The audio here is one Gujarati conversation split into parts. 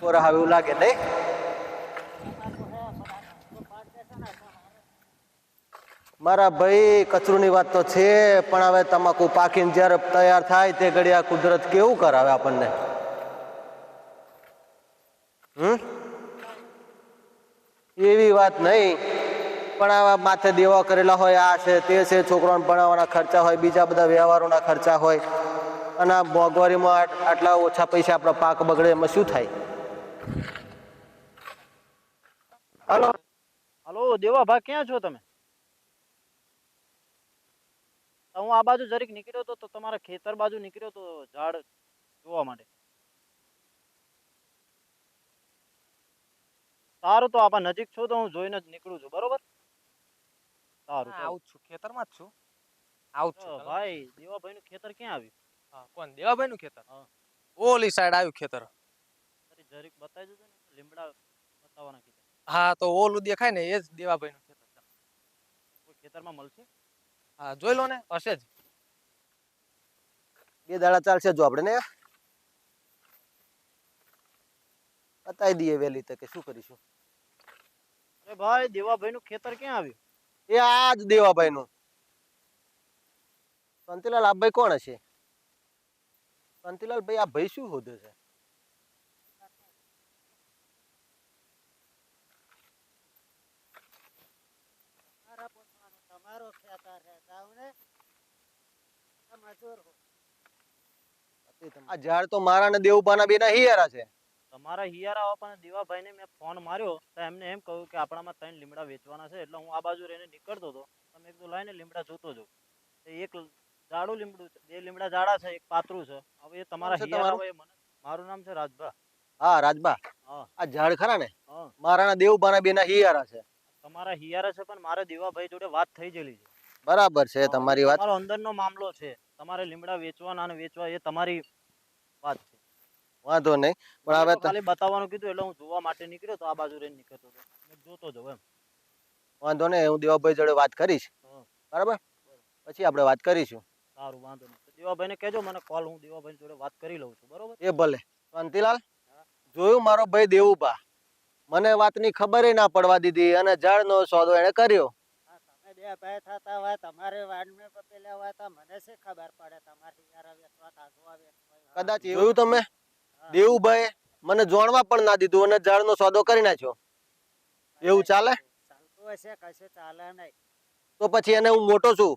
પોરા હવે એવું લાગે નહીં. મારા ભાઈ કચરોની વાત તો છે, પણ હવે તમાકુ પાકીને જ્યારે તૈયાર થાય તે ઘડી આ કુદરત કેવું કરાવે આપણને? હમ? એવી વાત નહીં, પણ આવા માથે દેવા કરેલા હોય, આ છે, તે છે, છોકરાઓને ભણાવવાના ખર્ચા હોય, બીજા બધા વ્યવહારોના ખર્ચા હોય, અને આ મોંઘવારીમાં આટલા ઓછા પૈસા આપણા પાક બગડે એમાં શું થાય? હાલો. હલો દેવાભા ક્યાં છો તમે? તો હું આ બાજુ જરીક નીકળ્યો હતો તો તમારા ખેતર બાજુ નીકળ્યો તો ઝાડ જોવા માટે. સારું તો આપણા નજીક છો તો હું જોઈને જ નીકળું છું બરોબર? સારું આવું છું છું ખેતરમાં જ છું. આવું છું ભાઈ દેવાભાઈ નું ખેતર ક્યાં આવ્યું? હા, કોણ? દેવાભાઈ નું ખેતર ઓલી સાઈડ આવ્યું ખેતર. જરીક બતાવી દેજો ને લીમડા બતાવવાના કીધા હા તો ઓલું દેખાય ને એ જ દેવાભાઈ નું ખેતર છે. કોઈ ખેતરમાં મળશે? હા જોઈ લો ને હશે જ. બે દાડા ચાલશે જો આપણે ને. બતાવી દઈએ વહેલી તકે શું કરીશું? અરે ભાઈ દેવાભાઈ નું ખેતર ક્યાં આવ્યું? એ આ જ દેવાભાઈ નું શાંતિલાલ આ ભાઈ કોણ હશે? શાંતિલાલ ભાઈ આ ભાઈ શું હોદે છે તમારો ખેતર છે જાવ ને મજૂર હો આ ઝાડ તો મારા ને દેવબાના બેના હિયારા છે. તમારા હિયારા બાપાને દેવાભાઈને મેં ફોન માર્યો તો એમને એમ કહ્યું કે આપણામાં ત્રણ લીમડા વેચવાના છે એટલે હું આ બાજુ રહીને નીકળતો હતો. તમે એક લઈને લીમડા જોતો જો એક જાડું લીમડું છે બે લીમડા જાડા છે એક પાતળું છે. હવે એ તમારા હિયારા હોય મને મારું નામ છે રાજભા. હા રાજબા હા. આ ઝાડ ખરા ને? હા. મારા દેવભાના દેવબાના બેના હિયારા છે. તમારા હિયારા છે પણ મારા દેવાભાઈ જોડે વાત થઈ ગયેલી છે. બરાબર છે તમારી વાત. તમારો અંદરનો મામલો છે. તમારે લીમડા વેચવાના અને વેચવા એ તમારી વાત છે. વાંધો નહીં પણ હવે ખાલી બતાવવાનું કીધું એટલે હું જોવા માટે નીકળ્યો તો આ બાજુ રહીને નીકળતો હતો. જોતો જઉં એમ. વાંધો નહીં હું દેવાભાઈ જોડે વાત કરીશ. બરાબર? પછી આપણે વાત કરીશું. સારું વાંધો નહીં. દેવાભાઈને કહેજો મને કોલ હું દેવાભાઈ જોડે વાત કરી લઉં છું બરોબર? એ ભલે. શાંતિલાલ જોયું મારો ભાઈ દેવુભા? મને વાતની ખબર ના પડવા દીધી અને ઝાડનો સોદો એને કર્યો. બે ભાઈ થતા હોય તમારે વાડમે પપેલા હોય તો મને શું ખબર પડે? તમારી યાર વેચવા કાઢવા વેચવા કદાચ જોયું તમે? દેવુભાઈ મને જાણવા પણ ના દીધું અને ઝાડનો સોદો કરી નાખ્યો. એવું ચાલે? ચાલતું હશે કશું ચાલે નહીં. તો પછી એને હું મોટો છું.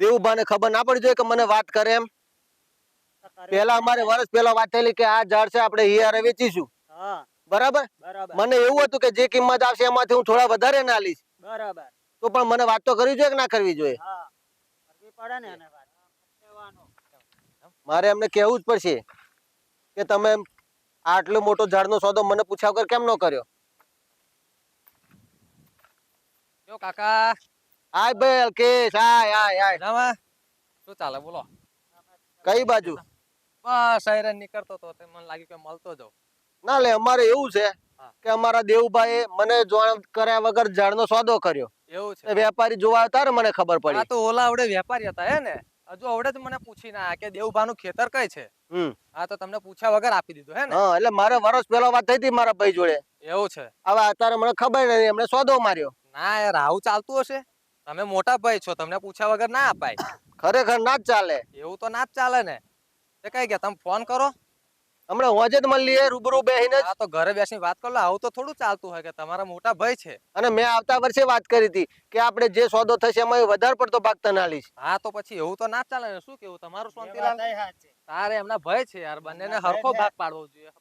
દેવુભાને ખબર ના પડી જોઈએ કે મને વાત કરે એમ? પેલા અમારે વર્ષ પહેલા વાત થયેલી કે આ ઝાડ છે આપણે હિયારે વેચીશું. બરાબર? બરાબર. મને એવું હતું કે જે કિંમત આવશે એમાંથી હું થોડા વધારે ના લઈશ. બરાબર. તો પણ મને વાત તો કરવી જોઈએ કે ના કરવી જોઈએ? ને. મારે એમને કહેવું જ પડશે કે તમે આટલો મોટો ઝાડનો સોદો મને પૂછ્યા વગર કેમ ન કર્યો? જો કાકા. આય ભાઈ અલ્કેશ આય આય આય શું ચાલે? બોલો. કઈ બાજુ? બસ આયરન નીકળતો તો તે મને લાગ્યું કે મળતો જાવ ના લે અમારે એવું છે કે અમારા દેવભાઈ મને જોણ કર્યા વગર ઝાડનો સોદો કર્યો. એવું છે. વેપારી જોવા આવતા મને ખબર આ પડી તો ઓલા આવડે વેપારી હતા હે ને? હજુ આવડે જ મને પૂછી ના કે દેવભાનું ખેતર કઈ છે? હા તો તમને પૂછ્યા વગર આપી દીધું હે ને? હા એટલે મારે વર્ષ પહેલા વાત થઈ હતી મારા ભાઈ જોડે. એવું છે. હવે અત્યારે મને ખબર નથી એમણે સોદો માર્યો. ના યાર આવું ચાલતું હશે. તમે મોટા ભાઈ છો તમને પૂછ્યા વગર ના અપાય. ખરેખર ના જ ચાલે. એવું તો ના જ ચાલે ને. તે કઈ ગયા તમે ફોન કરો? હમણાં હોજે જ મળીએ રૂબરૂ બેહીને જ તો ઘરે બેસીને વાત કરો આવું તો થોડું ચાલતું હોય કે તમારા મોટા ભાઈ છે. અને મેં આવતા વર્ષે વાત કરી હતી કે આપણે જે સોદો થશે એમાં વધારે પડતો ભાગ તને આલીશ હા તો પછી એવું તો ના ચાલે ને શું કેવું તમારું શાંતિલાલ તારે એમના ભય છે યાર બંનેને હરખો ભાગ પાડવો જોઈએ.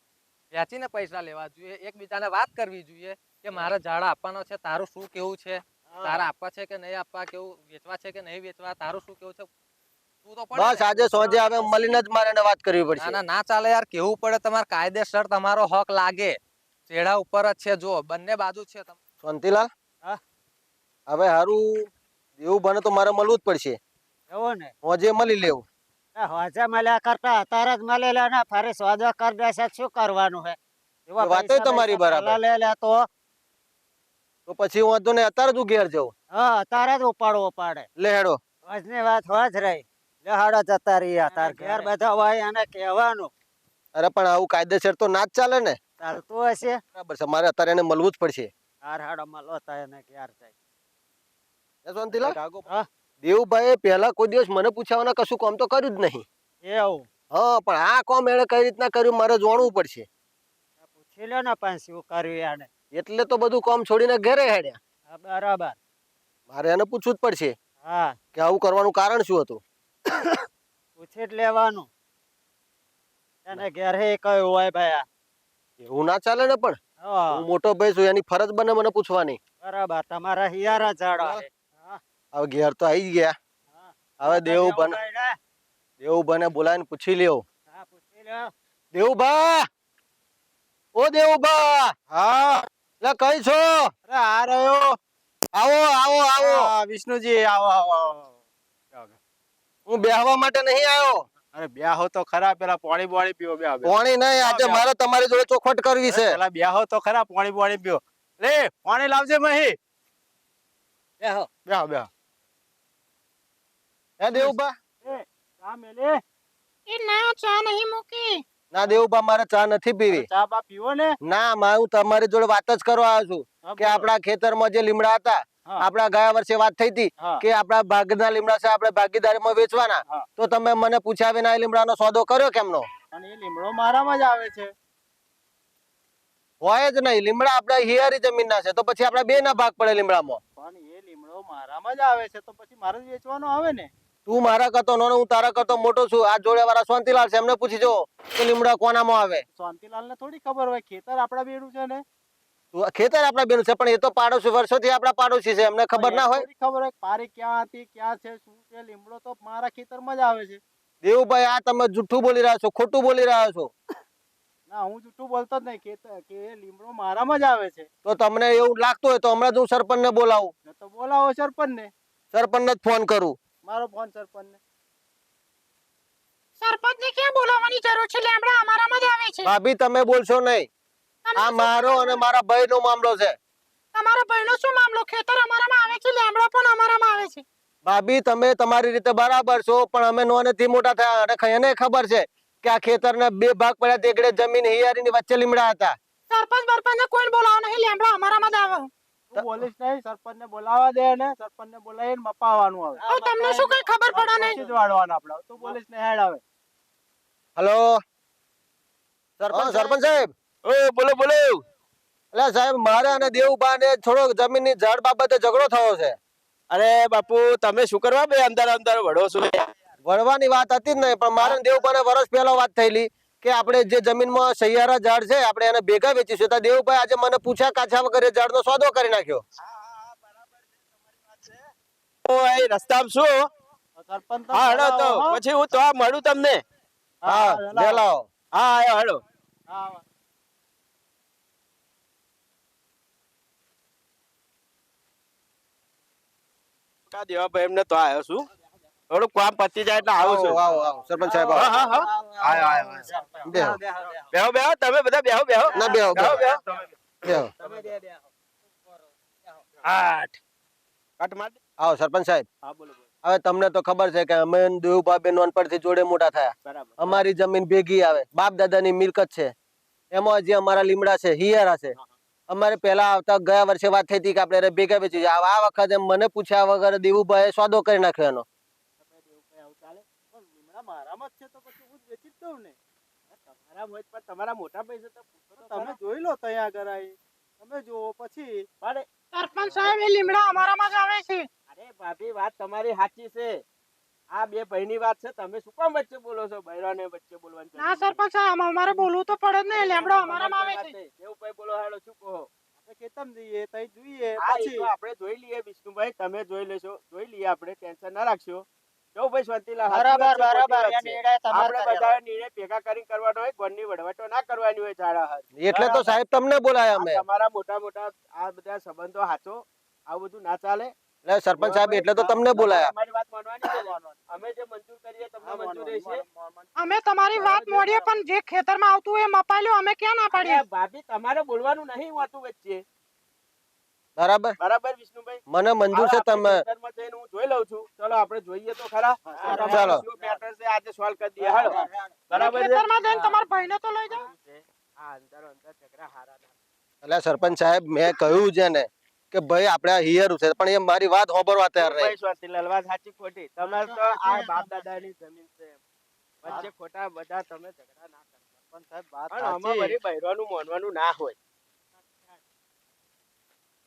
વેચીને પૈસા લેવા જોઈએ એકબીજાને વાત કરવી જોઈએ કે મારે ઝાડ આપવાનો છે તારું શું કેવું છે? તારા આપવા છે કે નહીં આપવા કેવું વેચવા છે કે નહીં વેચવા તારું શું કેવું છે? બસ આજે સોજે આવે મળીને જ મારે વાત કરવી ના પડશે. ના ના ચાલે યાર કેવું પડે તમારે કાયદેસર તમારો હક લાગે. ચેડા ઉપર જ છે જો બંને બાજુ છે શાંતિલાલ? હા. હવે હારું એવું બને તો મારે મળવું જ પડશે. એવું ને? હોજે મળી લેવું. હોજે મળ્યા કરતા અત્યારે જ મળેલા ને ફરી સોદો કરી દેશે તો શું કરવાનું હે? એવા એ વાતય પૈસા તમારી બરાબર. લે લે તો. તો પછી હું વાંધો ને અત્યારે તું ઘેર જાઉં હા અત્યારે જ ઉપાડવો પડે. લે હેડો. હોજની વાત હોજ રહી. લેહાડો જતા રહ્યા તાર ઘેર બધા હોય એને કહેવાનું. અરે પણ આવું કાયદેસર તો ના જ ચાલે ને. ચાલતું હશે. બરાબર છે મારે અત્યારે એને મળવું જ પડશે. હાર હાડા મળો થાય ને ક્યાર જાય. હા. દેવુભાઈ પહેલા કોઈ દિવસ મને પૂછાવાના કશું કામ તો કર્યું જ નહીં. એવું? હા પણ આ કામ એણે કઈ રીતના કર્યું મારે જોણવું પડશે. પૂછી લો ને પણ શું કર્યું એને એટલે તો બધું કામ છોડીને ઘરે હેડ્યા. બરાબર. મારે એને પૂછવું જ પડશે હા. કે આવું કરવાનું કારણ શું હતું? પૂછી જ લેવાનું. એને ઘેરે કયું હોય ભાઈ આ. એવું ના ચાલે ને પણ. હું. મોટો ભાઈ છું એની ફરજ બને મને પૂછવાની. બરાબર તમારા હિયારા. હા, હવે ઘેર તો આવી ગયા. હવે દેવું બને. દેવું બને બોલાવીને પૂછી લ્યો. હા, પૂછી લો. દેવુભા ઓ દેવુભા હા. એટલે કઈ છો? અરે આ રહ્યો. આવો આવો આવો. વિષ્ણુજી આવો આવો આવો. હું બેહવા માટે નહીં આવ્યો. અરે બ્યાહો તો ખરા પેલા પાણી પાણી પીવો બે પાણી નહીં આજે મારે તમારી જોડે ચોખવટ કરવી છે. પેલા બ્યાહો તો ખરા પાણી પાણી પીવો લે પાણી લાવજે મહી. બેહો. બેહો બેહો. હે દેવુભા? ચા મેલે? એ ના ચા નહીં મૂકી. ના દેવુભા મારે ચા નથી પીવી. ચા બા પીવો ને? ના માં હું તમારી જોડે વાત જ કરવા આવ્યો છું કે આપડા આપણા ખેતરમાં જે લીમડા હતા હા. ગયા વર્ષે વાત થઈ હતી કે આપણા ભાગના લીમડા છે આપણે ભાગીદારીમાં વેચવાના. તો તમે મને પૂછ્યા વિના લીમડાનો સોદો કર્યો કેમનો? અને એ લીમડો મારામાં જ આવે છે. હોય જ નહીં. લીમડા આપણા હિયારી જમીનના છે. તો પછી આપણા બે ના ભાગ પડે લીમડામાં. પણ એ લીમડો મારામાં જ આવે છે. તો પછી મારે જ વેચવાનો આવે ને? તું મારા કરતો નાનો હું તારા કરતો મોટો છું. આ જોડે વાળા શાંતિલાલ છે. એમને પૂછી જો કે લીમડા કોનામાં આવે. શાંતિલાલ ને થોડી ખબર હોય. ખેતર આપડા બેડું છે ને? ખેતર આપણા બેનું છે પણ એ તો પાડોશી વર્ષોથી આપણા પાડોશી છે એમને ખબર ના હોય. ખબર હોય પારી ક્યાં હતી ક્યાં છે શું છે લીમડો તો મારા ખેતરમાં જ આવે છે. દેવુભાઈ આ તમે જુઠ્ઠું બોલી રહ્યા છો ખોટું બોલી રહ્યા છો. ના હું જૂઠું બોલતો જ નહીં ખેતર કે લીમડો મારામાં જ આવે છે. તો તમને એવું લાગતું હોય તો હમણાં જ હું સરપંચને બોલાવું. તો બોલાવો સરપંચને. સરપંચને જ ફોન કરું. મારો ફોન સરપંચ ને સરપંચ ને ક્યાં બોલાવવાની જરૂર છે? લેમડા અમારામાં જ આવે છે. ભાભી તમે બોલશો નહીં. આ મારો અને મારા ભાઈનો મામલો છે. તમારા ભાઈનો શું મામલો? ખેતર અમારામાં આવે છે લેમડા પણ અમારામાં આવે છે. ભાભી તમે તમારી રીતે બરાબર છો પણ અમે નોનેથી મોટા થયા. અને એને ખબર છે કે આ ખેતરના બે ભાગ પડ્યા તેકડે જમીન હિયારીની વચ્ચે લીમડા હતા. સરપંચ બરપંચને કોઈ બોલાવો નહીં લેમડા અમારામાં જ આવે. બોલીશ નહીં ને બોલાવા દે ને સરપંચ ને બોલાવીને મપાવવાનું આવે હવે તમને શું કઈ ખબર પડે નહીં? વાળવાના આપડે તું બોલીશ ને હેડ આવે હલો? સરપંચ સરપંચ સાહેબ. ઓ બોલો બોલો. એટલે સાહેબ મારે અને દેવુબા ને થોડો જમીનની જળ બાબતે ઝઘડો થયો છે. અરે બાપુ તમે શું કરવા બે અંદર અંદર વડો છો? વળવાની વાત હતી જ નહીં પણ મારે ને વર્ષ પહેલા વાત થયેલી કે આપણે જે જમીનમાં સહિયારા ઝાડ છે આપણે એને ભેગા વેચીશું. તો દેવુભાઈ આજે મને પૂછ્યા કાછા વગર ઝાડ નો સોદો કરી નાખ્યો. ઓ એ રસ્તામાં શું? સરપંચ હા હેડો તો. પછી હું તો મળું તમને. હા હા આયો હેડો. હા કા દેવાભાઈ એમને તો આવ્યો છું. થોડું કામ પતી જાય એટલે આવું છું. આવો આવો સરપંચ સાહેબ હા હા હા. આયો આયો બેહો. બેહો બેહો. તમે બધા બેહો બેહો. ના બેહો બેહો. બેહો બેહો. બેહો. આઠ. કટ માર આવો સરપંચ સાહેબ. હા બોલો હવે તમને તો ખબર છે કે અમે દેવુભા બે નોનપણથી જોડે મોટા થયા. અમારી જમીન ભેગી આવે. બાપ દાદાની મિલકત છે. એમાં જે અમારા લીમડા છે હિયારા છે. અમારે પહેલા આવતા ગયા વર્ષે વાત થઈ હતી કે આપણે ભેગા વેચી આ આ વખતે મને પૂછ્યા વગર દેવુભાઈ સોદો કરી નાખ્યો એનો. ચાલે? પણ લીમડા મારામાં જ છે તો પછી હું જ જ દઉં ને? તમારા મોટા પૈસા તમે. જોઈ લો ત્યાં આગળ તમે જુઓ પછી. સરપંચ સાહેબ એ લીમડા અમારામાં જ આવે છે. અરે ભાભી વાત તમારી સાચી છે. આ બે ભાઈની વાત છે તમે શું કામ વચ્ચે બોલો છો? બૈરાને વચ્ચે બોલવાની ના સરપંચ સાહેબ અમારે બોલવું તો પડે જ નહીં લેમડા અમારામાં આવે છે. એવું ભાઈ બોલો હાલો શું કહો? આપણે કેતમ જઈએ તઈ જોઈએ પછી. આપણે જોઈ લઈએ વિષ્ણુભાઈ તમે જોઈ લેશો જોઈ લઈએ આપણે ટેન્શન ના રાખશો. જો ભાઈ શાંતિલા બરાબર બરાબર આપણે બધા નિર્ણય ભેગા કરીને કરવાનો હોય ગોળની વડવટો ના કરવાની હોય ઝાડા હાથ. એટલે તો સાહેબ તમને બોલાયા અમે. તમારા મોટા મોટા આ બધા સંબંધો હાચો આવું બધું ના ચાલે. એટલે સરપંચ સાહેબ એટલે તો તમને બોલાયા. અમારી વાત માનવાની છે. અમે જે મંજૂર કરીએ તમને હા, મંજૂર માનવાનું, અમે તમારી વાત મોડીએ પણ જે ખેતરમાં આવતું એ મપાઈ અમે ક્યાં ના પાડીએ? ભાભી તમારે બોલવાનું નહીં હોતું વચ્ચે. બરાબર? બરાબર વિષ્ણુભાઈ? મને મંજૂર છે તમે. ખેતરમાં જઈને હું જોઈ લઉં છું. ચલો આપણે જોઈએ તો ખરા. ચલો. matter છે આજે સોલ્વ કરી દઈએ. હાલો. બરાબર ખેતરમાં જઈને તમારા ભાઈને તો લઈ જાઓ. હા અંતર આ અંદર અંદર ઝઘડા હારા ના. એટલે સરપંચ સાહેબ મેં કહ્યું છે ને કે ભાઈ આપણે હિયર છે. પણ એ મારી વાત હોબરવા તૈયાર નહીં ભાઈ સ્વાતિલાલ, વાત સાચી ખોટી. તમારે તો આ બાપ દાદાની જમીન છે વચ્ચે ખોટા બધા તમે ઝઘડા ના કરતા. પણ સાહેબ વાત આમાં. વળી બૈરાનું માનવાનું ના હોય.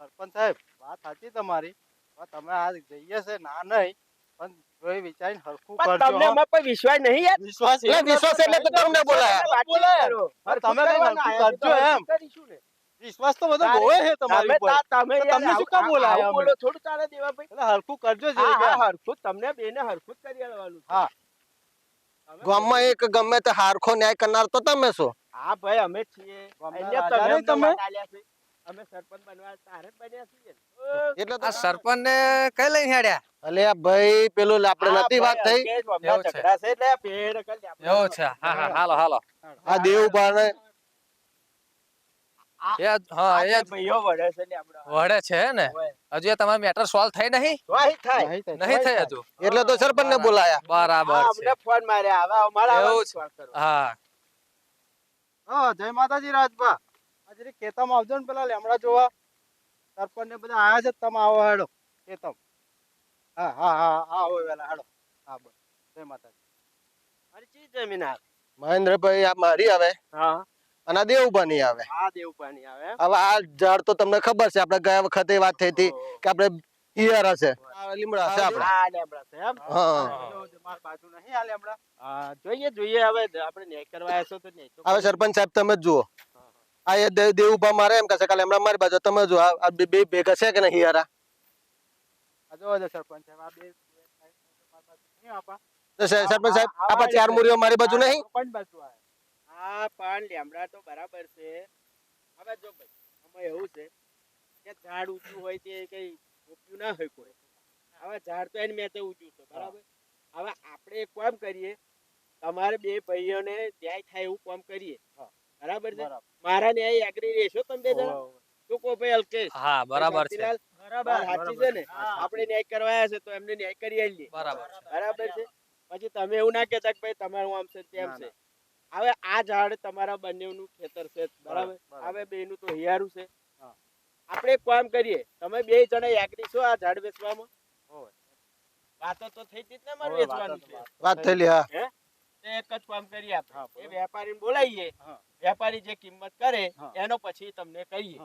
સરપંચ સાહેબ વાત સાચી તમારી. પણ તમે આ જઈએ છે ના નહીં પણ કોઈ વિચારીને હરખું પણ કરજો તમને અમાર કોઈ વિશ્વાસ નહીં યાર? વિશ્વાસ એટલે વિશ્વાસ એટલે તો તમને બોલાયા. બોલાયા. તમે કઈ હરખું કરજો એમ. કરીશું ને. વિશ્વાસ તો બધો તારે- છે તમારી ઉપર. તમે તમને શું કામ બોલાયા આવું બોલો થોડું ચાલે દેવાભાઈ એટલે હરખું કરજો હા હરખું તમને બેને હરખું કરી આલવાનું હા. ગામમાં એક ગમે તે હારખો ન્યાય કરનાર તો તમે છો. હા ભાઈ અમે છીએ. તમે તમે? અમે સરપંચ બનવા તારે બન્યા છીએ. એટલે આ સરપંચ ને કઈ લઈને હેડ્યા? અલે ભાઈ પેલું આપણે નથી વાત થઈ. જ. ઝઘડા છે એટલે પેડ કરી આપણે. એવું છે. હા હા હાલો હાલો. આ દેવ ને એ હા એ ભાઈઓ વળે છે ને આપણે. વડે છે ને? હજુ એ તમારી મેટર સોલ્વ થઈ નહીં? નહીં થાય. નહીં થઈ હજુ. એટલે તો સરપંચ ને બોલાયા. બરાબર છે. અમને ફોન માર્યા. હવે અમારા એવું છે. હા. હા જય માતાજી રાજભા. આજે ખેતરમાં આવજો ને પેલા લેમડા જોવા. સરપંચ ને બધા આયા છે તમે આવો હેડો. કેતમ. હા હા હા હા આવો વેલા હેડો. હા બસ જય માતાજી. મારી ચીજ જમીન મહેન્દ્રભાઈ આ મારી આવે? હા. અને આ દેવભા આવે. આ. હવે આ ઝાડ તો તમને ખબર છે આપણે ગયા વખતે વાત થઈ હતી કે આપણે હિયર હશે લીમડા હશે આપણે. આ લેમડા છે એમ? હા. બાજુ નહીં આ લેમડા હા જોઈએ જોઈએ હવે આપણે ન્યાય કરવા આવ્યા છો તો ન્યાય હવે સરપંચ સાહેબ તમે જુઓ. આ એ દેવ મારે એમ બાજુ તમે આ- આ બે ભેગા છે કે નહીં હિયારા આ સરપંચ સાહેબ આ બે સાહેબ આપા ચાર મૂરીઓ મારી બાજુ નહીં? સરપંચ બાજુ આવે. આ પણ લેમડા તો બરાબર છે. હવે જો ભાઈ આમાં એવું છે કે ઝાડ ઊંચું હોય તે કઈ રોપ્યું ના હોય કોઈ. હવે ઝાડ તો એની મેતે ઊંચું છે બરાબર? હવે આપણે એક કામ કરીએ તમારે બે ભાઈઓને ન્યાય થાય એવું કામ કરીએ. બરાબર છે. મારા ન્યાય એગ્રી રહેશો તમે બે જણા? હોવે. કહો ભાઈ અલ્કેશ? હા બરાબર છે. બરાબર. સાચી છે ને? આપણે ન્યાય કરવા આવ્યા છે તો એમને ન્યાય કરી આવીએ. બરાબર. બરાબર છે? પછી તમે એવું ના કહેતા કે ભાઈ તમારું આમ છે તેમ છે. હવે આ ઝાડ તમારા બંનેનું ખેતર છે બરાબર. હવે બેનું તો હિયારું છે. આપણે કામ કરીએ તમે બે જણા એગ્રી છો આ ઝાડ વેચવામાં? વાતો તો થઈ જ ને મારું વેચવાનું છે. વાત. થયેલી હા? એક જ કામ કરીએ આપણે. એ વેપારીને બોલાવીએ. વેપારી જે કિંમત કરે એનો પછી તમને કહીએ.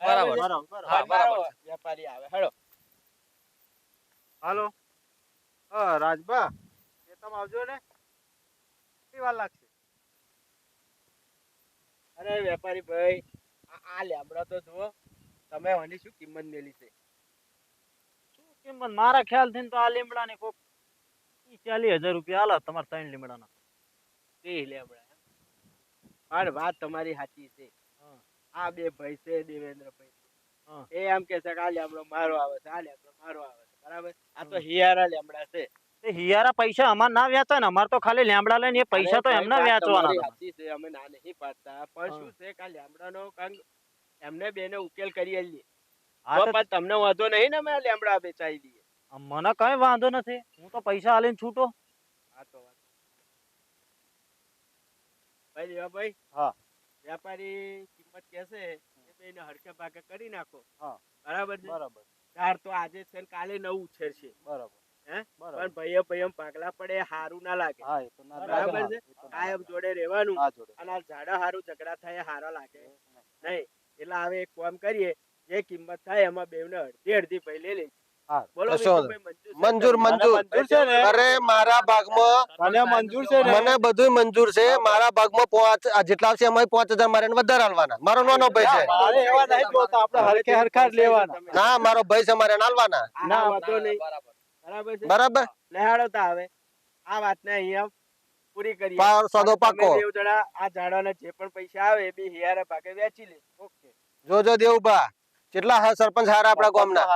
બરાબર બરાબર, વેપારી આવે. હેલો. હાલો. હા રાજભા ખેતમ આવજો ને. કેટલી વાર લાગશે? અરે વેપારી ભાઈ આ- લેબડા તો જુઓ તમે આની શું કિંમત મેલી છે? શું કિંમત? મારા ખ્યાલથી તો આ લીમડાની કોક ચાલીસ હજાર રૂપિયા આલા તમારે ત્રણ લીમડાના. તે લેબડા પણ વાત તમારી સાચી છે. આ બે ભાઈ છે દેવેન્દ્રભાઈ. એ એમ કે છે કે આ લેમડો મારો આવે છે આ લેબડો મારો આવે છે. બરાબર? આ તો હિયારા લેમડા છે. હિયારા પૈસા અમાર ના વ્યાતા ને અમાર તો ખાલી લેમડા લઈને એ પૈસા તો એમને ભાઈ, વ્યાચવાના છે અમે ના નહીં પાડતા. પણ. શું છે કે લેમડાનો કંગ એમને બેને ઉકેલ કરી આલીએ. હા પણ તમને વાંધો નહીં ને અમે લેમડા વેચાઈ દઈએ મને કઈ વાંધો નથી. હું તો પૈસા આલીને છૂટો. હા તો વાત ભાઈ દેવાભાઈ હા. વેપારી કિંમત કહેશે એ બેને હરકે ભાગે કરી નાખો. હા. બરાબર બરાબર. તાર તો આજે છે ને કાલે નવું ઉછેર છે બરાબર. હે? બરાબર. ભાઈ ભાઈઓ પાકલા પડે હારું ના લાગે. હા એ તો ના બરાબર છે? કાયમ જોડે રહેવાનું અને આ ઝાડા હારું ઝઘડા થાય હારા લાગે. નહીં એટલે હવે એક કામ કરીએ જે કિંમત થાય એમાં બેવને અડધી અડધી ભાઈ લઈ લઈશું હા. બોલો કશો વિષ્ણુભાઈ, મંજૂર મંજૂર મંજૂર. મંજૂર છે ને? અરે મારા ભાગમાં તને મંજૂર છે મને બધું મંજૂર છે. મારા ભાગમાં પાંચ જેટલા છે એમાં પાંચ હજાર મારે વધારે આલવાના. મારો નાનો ભાઈ છે. મારે એવા નહીં જોતા આપણે હરખે હરખા જ લેવાના. ના મારો ભાઈ છે મારે એને આલવાના. ના, વાંધો નહીં. બરાબર છે? બરાબર. લેહાડો તા હવે. આ વાતને અહીંયા પૂરી કરીએ. પાર સોદો પાકો. દેવદડા આ ઝાડાના જે પણ પૈસા આવે એ બી હિયારા પાકે વેચી લે. ઓકે. જોજો દેવબા કેટલા હા સરપંચ હારા આપણા ગામના.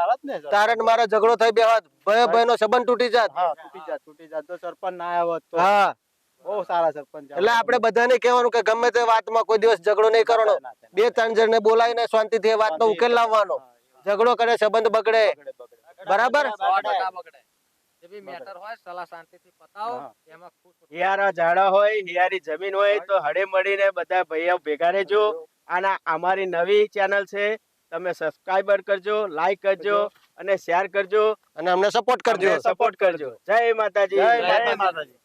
તારે ને મારે ઝઘડો થઈ બે હાથ ભય ભય નો સંબંધ તૂટી જાત. હા તૂટી જાત તૂટી જાત. તો સરપંચ ના આવ્યો તો હા. બહુ સારા સરપંચ એટલે આપણે બધાને કહેવાનું કે ગમે તે વાતમાં કોઈ દિવસ ઝઘડો નહીં કરવાનો. બે ત્રણ જણને બોલાવીને શાંતિથી એ વાતનો ઉકેલ લાવવાનો. ઝઘડો કરે સંબંધ બગડે. બરાબર? સો ટકા બગડે. જે બી મેટર હોય સલાહ શાંતિથી પતાવો હા. એમાં ખુશ હિયારા ઝાડા હોય હિયારી જમીન હોય તો હળે મળીને બધા ભાઈઓ ભેગા રહેજો. અને અમારી નવી ચેનલ છે. તમે સબસ્ક્રાઇબર કરજો લાઈક કરજો અને શેર કરજો. અને અમને સપોર્ટ કરજો. સપોર્ટ કરજો. જય માતાજી. જય જય માતાજી.